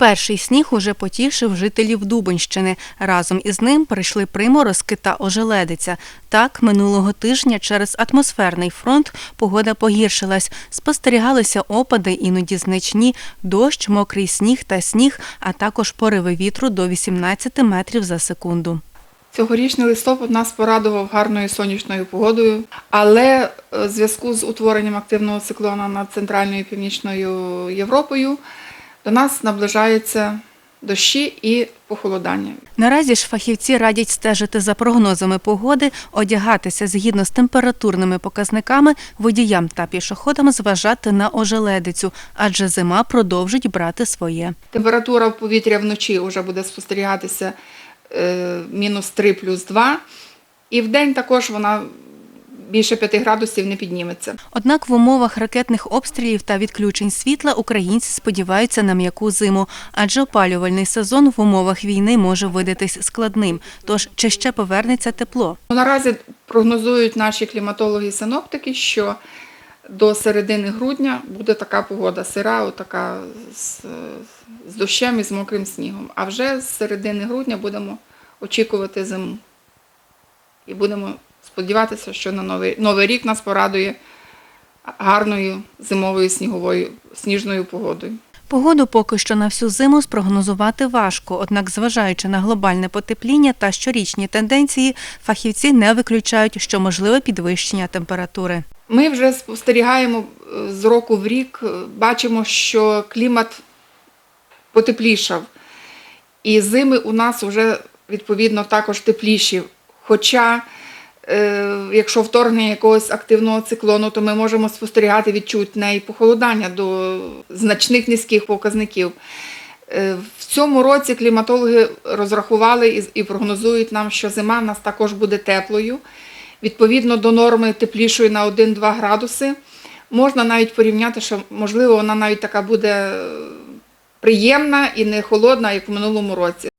Перший сніг уже потішив жителів Дубенщини. Разом із ним прийшли приморозки та ожеледиця. Так, минулого тижня через атмосферний фронт погода погіршилась. Спостерігалися опади, іноді значні, дощ, мокрий сніг та сніг, а також пориви вітру до 18 метрів за секунду. Цьогорічний листопад нас порадував гарною сонячною погодою, але е, в зв'язку з утворенням активного циклона над Центральною і Північною Європою до нас наближаються дощі і похолодання. Наразі ж фахівці радять стежити за прогнозами погоди, одягатися згідно з температурними показниками, водіям та пішоходам зважати на ожеледицю, адже зима продовжить брати своє. Температура в повітря вночі вже буде спостерігатися е, мінус 3 плюс 2, і вдень також вона більше 5 градусів не підніметься. Однак в умовах ракетних обстрілів та відключень світла українці сподіваються на м'яку зиму, адже опалювальний сезон в умовах війни може видатись складним. Тож чи ще повернеться тепло? Ну, Наразі прогнозують наші кліматологи і синоптики, що до середини грудня буде така погода сира, отака з, з дощем і з мокрим снігом. А вже з середини грудня будемо очікувати зиму. І будемо сподіватися, що на новий, новий рік нас порадує гарною зимовою сніговою сніжною погодою. Погоду поки що на всю зиму спрогнозувати важко, однак, зважаючи на глобальне потепління та щорічні тенденції, фахівці не виключають, що можливе підвищення температури. Ми вже спостерігаємо е, з року в рік, е, бачимо, що клімат потеплішав. І зими у нас вже відповідно також тепліші. Хоча, якщо вторгнення якогось активного циклону, то ми можемо спостерігати відчутне і похолодання до значних низьких показників. Е, В цьому році кліматологи розрахували і- і прогнозують нам, що зима в нас також буде теплою, відповідно до норми теплішої на 1-2 градуси. Можна навіть порівняти, що можливо вона навіть така буде е, приємна і не холодна, як в минулому році.